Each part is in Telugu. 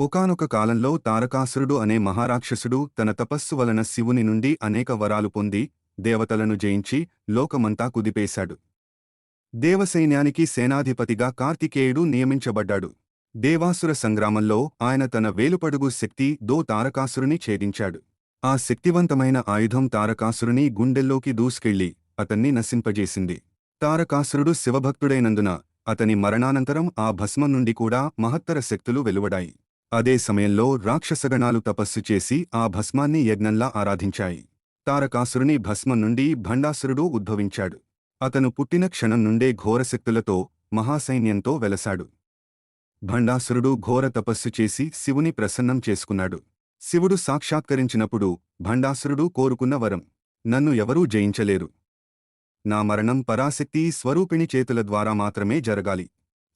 ఒకానొక కాలంలో తారకాసురుడు అనే మహారాక్షసుడు తన తపస్సు వలన శివుని నుండి అనేక వరాలు పొంది దేవతలను జయించి లోకమంతా కుదిపేశాడు. దేవసైన్యానికి సేనాధిపతిగా కార్తికేయుడు నియమించబడ్డాడు. దేవాసుర సంగ్రామంలో ఆయన తన వేలుపడుగు శక్తి దో తారకాసురుని ఛేదించాడు. ఆ శక్తివంతమైన ఆయుధం తారకాసురుని గుండెల్లోకి దూసుకెళ్ళి అతన్ని నశింపజేసింది. తారకాసురుడు శివభక్తుడైనందున అతని మరణానంతరం ఆ భస్మం నుండి కూడా మహత్తర శక్తులు వెలువడాయి. అదే సమయంలో రాక్షసగణాలు తపస్సు చేసి ఆ భస్మాన్ని యజ్ఞంలా ఆరాధించాయి. తారకాసురుని భస్మం నుండి భండాసురుడు ఉద్భవించాడు. అతను పుట్టిన క్షణం నుండే ఘోరశక్తులతో మహాసైన్యంతో వెలసాడు. భండాసురుడు ఘోర తపస్సు చేసి శివుని ప్రసన్నం చేసుకున్నాడు. శివుడు సాక్షాత్కరించినప్పుడు భండాసురుడు కోరుకున్న వరం నన్ను ఎవరూ జయించలేరు. నా మరణం పరాశక్తి స్వరూపిణి చేతుల ద్వారా మాత్రమే జరగాలి.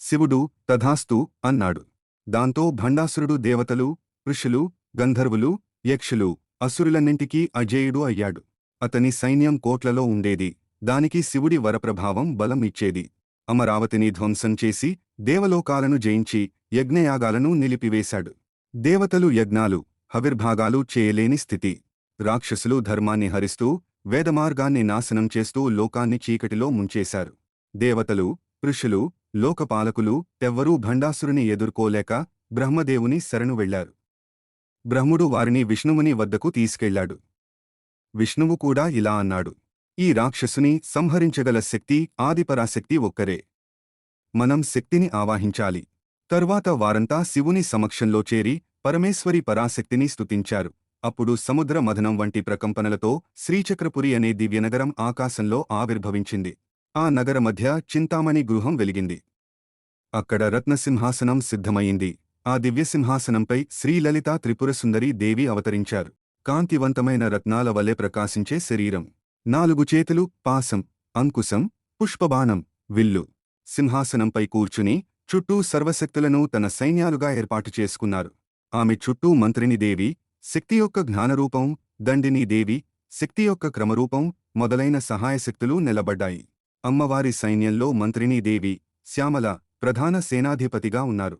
శివుడు తథాస్తు అన్నాడు. దాంతో భండాసురుడు దేవతలు ఋషులు గంధర్వులు యక్షులు అసురులన్నింటికీ అజేయుడు అయ్యాడు. అతని సైన్యం కోట్లలో ఉండేది. దానికి శివుడి వరప్రభావం బలం ఇచ్చేది. అమరావతిని ధ్వంసం చేసి దేవలోకాలను జయించి యజ్ఞయాగాలను నిలిపివేశాడు. దేవతలు యజ్ఞాలు హవిర్భాగాలు చేయలేని స్థితి. రాక్షసులు ధర్మాన్ని హరిస్తూ వేదమార్గాన్ని నాశనం చేస్తూ లోకాన్ని చీకటిలో ముంచేశారు. దేవతలు ఋషులు లోకపాలకులు ఎవ్వరూ భండాసురుని ఎదుర్కోలేక బ్రహ్మదేవుని శరణు వెళ్ళారు బ్రహ్ముడు వారిని విష్ణువుని వద్దకు తీసుకెళ్ళాడు విష్ణువు కూడా ఇలా అన్నాడు. ఈ రాక్షసుని సంహరించగల శక్తి ఆదిపరాశక్తి ఒక్కరే. మనం శక్తిని ఆవాహించాలి. తరువాత వారంతా శివుని సమక్షంలో చేరి పరమేశ్వరి పరాశక్తిని స్తుతించారు. అప్పుడు సముద్ర మథనం వంటి ప్రకంపనలతో శ్రీచక్రపురి అనే దివ్యనగరం ఆకాశంలో ఆవిర్భవించింది. ఆ నగర మధ్య చింతామణి గృహం వెలిగింది. అక్కడ రత్నసింహాసనం సిద్ధమయింది ఆ దివ్యసింహాసనంపై శ్రీలలిత త్రిపురసుందరి దేవి అవతరించారు. కాంతివంతమైన రత్నాల వలె ప్రకాశించే శరీరం. నాలుగు చేతులు పాసం అంకుశం పుష్పబాణం విల్లు. సింహాసనంపై కూర్చుని చుట్టూ సర్వశక్తులను తన సైన్యాలుగా ఏర్పాటు చేసుకున్నారు. ఆమె చుట్టూ మంత్రిని దేవి శక్తి యొక్క జ్ఞానరూపం దండిని దేవి శక్తి యొక్క క్రమరూపం మొదలైన సహాయశక్తులు నిలబడ్డాయి. అమ్మవారి సైన్యంలో మంత్రిని దేవి శ్యామల ప్రధాన సేనాధిపతిగా ఉన్నారు.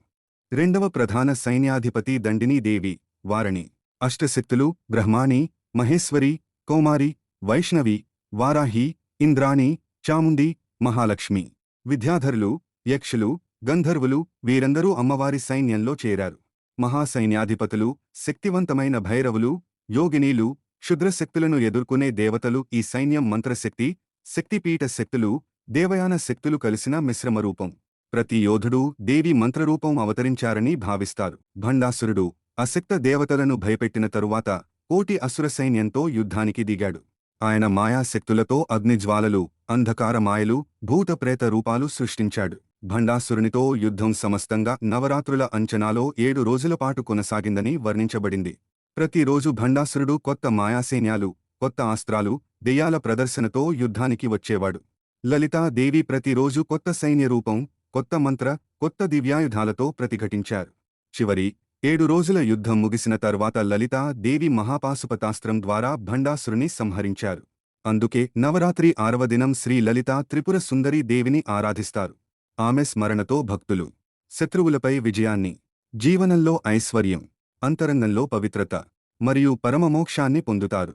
రెండవ ప్రధాన సైన్యాధిపతి దండినీ దేవి వారణి అష్టశక్తులు బ్రహ్మాణి మహేశ్వరి కౌమారి వైష్ణవి వారాహి ఇంద్రాణి చాముండి మహాలక్ష్మి విద్యాధరులు యక్షులు గంధర్వులు వీరందరూ అమ్మవారి సైన్యంలో చేరారు. మహాసైన్యాధిపతులు శక్తివంతమైన భైరవులు యోగినీలు క్షుద్రశక్తులను ఎదుర్కొనే దేవతలు ఈ సైన్యం మంత్రశక్తి శక్తిపీఠ శక్తులు దేవయాన శక్తులు కలిసిన మిశ్రమరూపం ప్రతి యోధుడు దేవి మంత్రరూపం అవతరించారని భావిస్తారు. భండాసురుడు అశక్త దేవతలను భయపెట్టిన తరువాత కోటి అసుర సైన్యంతో యుద్ధానికి దిగాడు. ఆయన మాయాశక్తులతో అగ్నిజ్వాలలు అంధకార మాయలు భూతప్రేత రూపాలు సృష్టించాడు. భండాసురునితో యుద్ధం సమస్తంగా నవరాత్రుల అంచనాలో ఏడు రోజులపాటు కొనసాగిందని వర్ణించబడింది. ప్రతిరోజు భండాసురుడు కొత్త మాయాసైన్యాలు కొత్త ఆస్త్రాలు దెయ్యాల ప్రదర్శనతో యుద్ధానికి వచ్చేవాడు. లలితా దేవి ప్రతిరోజు కొత్త సైన్య రూపం కొత్త మంత్ర కొత్త దివ్యాయుధాలతో ప్రతిఘటించారు. చివరి ఏడు రోజుల యుద్ధం ముగిసిన తర్వాత లలితా దేవి మహాపాశుపతాస్త్రం ద్వారా భండాసురుని సంహరించారు. అందుకే నవరాత్రి ఆరవ దినం శ్రీ లలిత త్రిపుర సుందరీ దేవిని ఆరాధిస్తారు. ఆమె స్మరణతో భక్తులు. శత్రువులపై విజయాన్ని జీవనంలో ఐశ్వర్యం అంతరంగంలో పవిత్రత మరియు పరమమోక్షాన్ని పొందుతారు.